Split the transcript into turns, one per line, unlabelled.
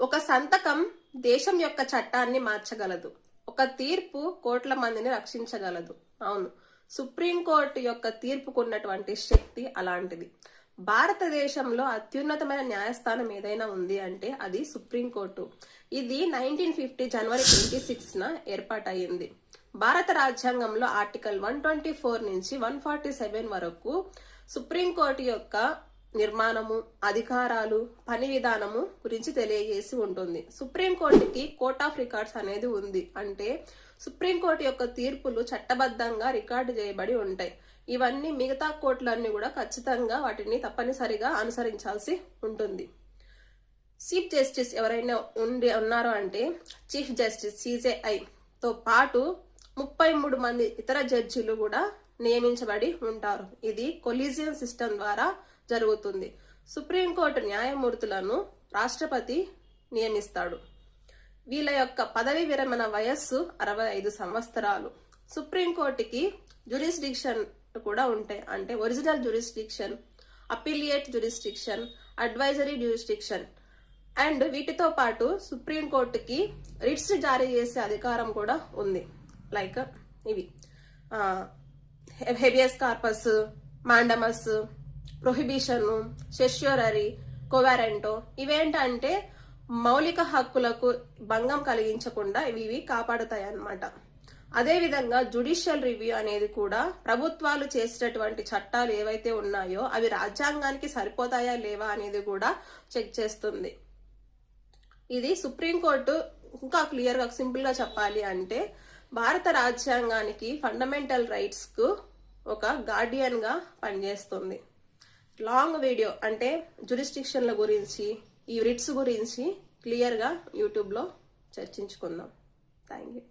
ఒక సంతకం దేశం యొక్క చట్టాన్ని మార్చగలదు. ఒక తీర్పు కోట్ల మందిని రక్షించగలదు. అవును. సుప్రీంకోర్టు యొక్క తీర్పుకున్నటువంటి శక్తి అలాంటిది. భారతదేశంలో అత్యున్నతమైన న్యాయస్థానం ఏదైనా ఉంది అంటే అది సుప్రీంకోర్టు. ఇది nineteen fifty January twenty six న ఏర్పాటయ్యింది. భారత రాజ్యాంగంలో ఆర్టికల్ వన్ ట్వంటీ ఫోర్ నుంచి వన్ ఫార్టీ సెవెన్ వరకు సుప్రీంకోర్టు యొక్క నిర్మాణము అధికారాలు పని విధానము గురించి తెలియజేసి ఉంటుంది. సుప్రీంకోర్టుకి కోర్ట్ ఆఫ్ రికార్డ్స్ అనేది ఉంది. అంటే సుప్రీంకోర్టు యొక్క తీర్పులు చట్టబద్ధంగా రికార్డు చేయబడి ఉంటాయి. ఇవన్నీ మిగతా కోర్టులన్నీ కూడా ఖచ్చితంగా వాటిని తప్పనిసరిగా అనుసరించాల్సి ఉంటుంది. చీఫ్ జస్టిస్ ఎవరైనా ఉండి ఉన్నారో అంటే చీఫ్ జస్టిస్ సిజేఐ తో పాటు ముప్పై మూడు మంది ఇతర జడ్జిలు కూడా నియమించబడి ఉంటారు. ఇది కొలీజియం సిస్టమ్ ద్వారా జరుగుతుంది. సుప్రీంకోర్టు న్యాయమూర్తులను రాష్ట్రపతి నియమిస్తాడు. వీళ్ళ యొక్క పదవి విరమణ వయస్సు అరవై ఐదు సంవత్సరాలు. సుప్రీంకోర్టుకి జురిస్డిక్షన్ కూడా ఉంటాయి. అంటే original jurisdiction appellate jurisdiction advisory jurisdiction and వీటితో పాటు సుప్రీంకోర్టుకి రిట్స్ జారీ చేసే అధికారం కూడా ఉంది. లైక్ ఇవి. Habeas corpus mandamus prohibition certiorari quo warranto ఇవేంటంటే మౌలిక హక్కులకు భంగం కలిగించకుండా ఇవి ఇవి కాపాడుతాయి అన్నమాట అదేవిధంగా జుడిషియల్ రివ్యూ అనేది కూడా ప్రభుత్వాలు చేసేటటువంటి చట్టాలు ఏవైతే ఉన్నాయో అవి రాజ్యాంగానికి సరిపోతాయా లేవా అనేది కూడా చెక్ చేస్తుంది. ఇది సుప్రీంకోర్టు ఇంకా క్లియర్గా సింపుల్గా చెప్పాలి అంటే భారత రాజ్యాంగానికి ఫండమెంటల్ రైట్స్కు ఒక గార్డియన్గా పనిచేస్తుంది. లాంగ్ వీడియో అంటే జురిస్టిక్షన్ల గురించి ఈ రిట్స్ గురించి క్లియర్గా యూట్యూబ్లో చర్చించుకుందాం. Thank you